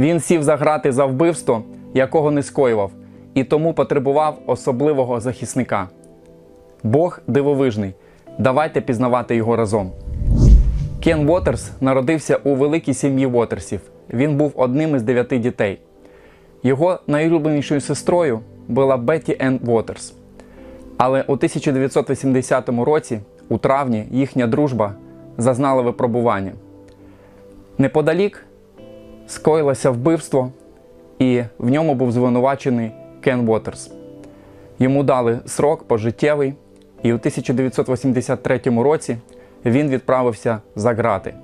Він сів за грати за вбивство, якого не скоював, і тому потребував особливого захисника. Бог дивовижний. Давайте пізнавати його разом. Кен Уотерс народився у великій сім'ї Уотерсів. Він був одним із дев'яти дітей. Його найулюбленішою сестрою була Бетті Енн Уотерс. Але у 1980 році, у травні, їхня дружба зазнала випробування. Неподалік скоїлося вбивство, і в ньому був звинувачений Кен Уотерс. Йому дали срок пожиттєвий, і у 1983 році він відправився за грати.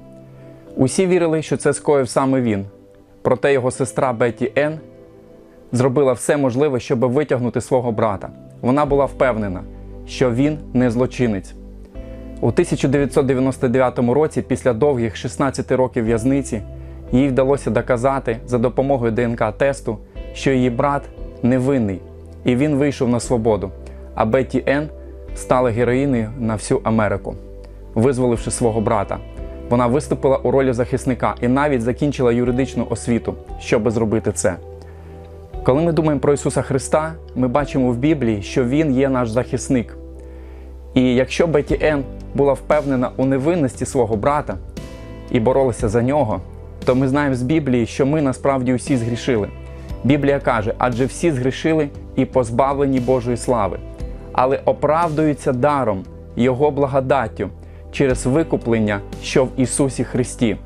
Усі вірили, що це скоїв саме він. Проте його сестра Бетті Енн зробила все можливе, щоб витягнути свого брата. Вона була впевнена, що він не злочинець. У 1999 році, після довгих 16 років в'язниці, їй вдалося доказати за допомогою ДНК-тесту, що її брат невинний, і він вийшов на свободу. А Бетті Енн стала героїною на всю Америку, визволивши свого брата. Вона виступила у ролі захисника і навіть закінчила юридичну освіту, щоб зробити це. Коли ми думаємо про Ісуса Христа, ми бачимо в Біблії, що Він є наш захисник. І якщо Беті Ен була впевнена у невинності свого брата і боролася за нього, то ми знаємо з Біблії, що ми насправді усі згрішили. Біблія каже, адже всі згрішили і позбавлені Божої слави, але оправдуються даром, Його благодаттю через викуплення, що в Ісусі Христі.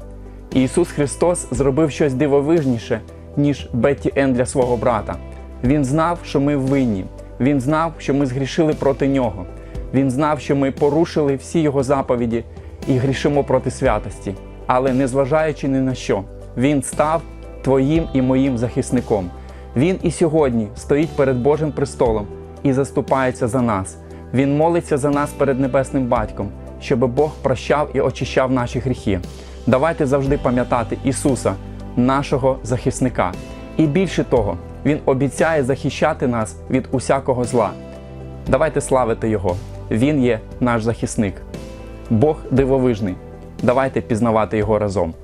Ісус Христос зробив щось дивовижніше, ніж Бетті Ен для свого брата. Він знав, що ми винні. Він знав, що ми згрішили проти нього. Він знав, що ми порушили всі його заповіді і грішимо проти святості. Але незважаючи ні на що, він став твоїм і моїм захисником. Він і сьогодні стоїть перед Божим престолом і заступається за нас. Він молиться за нас перед небесним батьком, щоб Бог прощав і очищав наші гріхи. Давайте завжди пам'ятати Ісуса, нашого захисника. І більше того, Він обіцяє захищати нас від усякого зла. Давайте славити Його. Він є наш захисник. Бог дивовижний. Давайте пізнавати його разом.